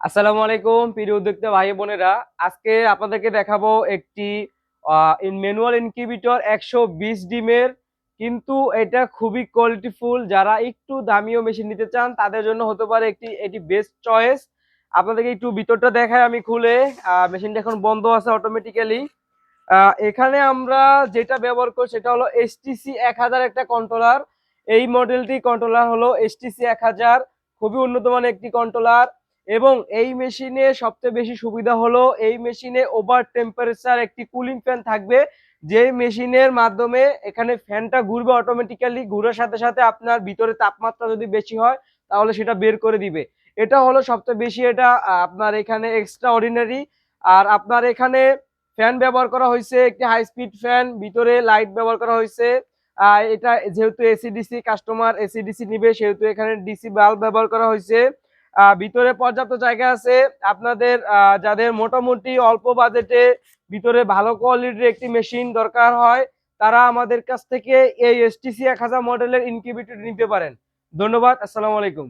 আসসালামু আলাইকুম, প্রিয় উদ্যোক্তা ভাই বোনেরা। আজকে আপনাদেরকে দেখাবো একটি ম্যানুয়াল ইনকিউবিটর একশো বিশ ডিমের, কিন্তু এটা খুবই কোয়ালিটিফুল। যারা একটু দামিও মেশিন নিতে চান, তাদের জন্য হতে পারে একটি, এটি বেস্ট চয়েস। আপনাদেরকে একটু ভিতরটা দেখায় আমি খুলে। মেশিনটা এখন বন্ধ আছে অটোমেটিক্যালি এখানে আমরা যেটা ব্যবহার করি সেটা হলো এসটিসি এক হাজার একটা কন্ট্রোলার এই মডেলটি কন্ট্রোলার হলো এসটিসি এক হাজার। খুবই উন্নত মানের একটি কন্ট্রোলার এবং এই মেশিনে সবচেয়ে বেশি সুবিধা হলো, এই মেশিনে ওভার টেম্পারেচার একটি কুলিং ফ্যান থাকবে। যে মেশিনের মাধ্যমে এখানে ফ্যানটা ঘুরবে অটোমেটিক্যালি ঘুরার সাথে সাথে আপনার ভিতরে তাপমাত্রা যদি বেশি হয়, তাহলে সেটা বের করে দিবে। এটা হলো সবচেয়ে বেশি এটা, আপনার এখানে এক্সট্রা অর্ডিনারি আর আপনার এখানে ফ্যান ব্যবহার করা হয়েছে, একটি হাই স্পিড ফ্যান ভিতরে লাইট ব্যবহার করা হয়েছে। এটা যেহেতু এসিডিসি কাস্টমার এসিডিসি নিবে, সেহেতু এখানে ডিসি বাল্ব ব্যবহার করা হয়েছে। ভিতরে পর্যাপ্ত জায়গা আছে। আপনাদের যাদের মোটামুটি অল্প বাজেটে ভিতরে ভালো কোয়ালিটির একটি মেশিন দরকার হয়, তারা আমাদের কাছ থেকে এই এসটিসি এক হাজার মডেলের ইনকিউবেটর নিতে পারেন। ধন্যবাদ, আসসালামু আলাইকুম।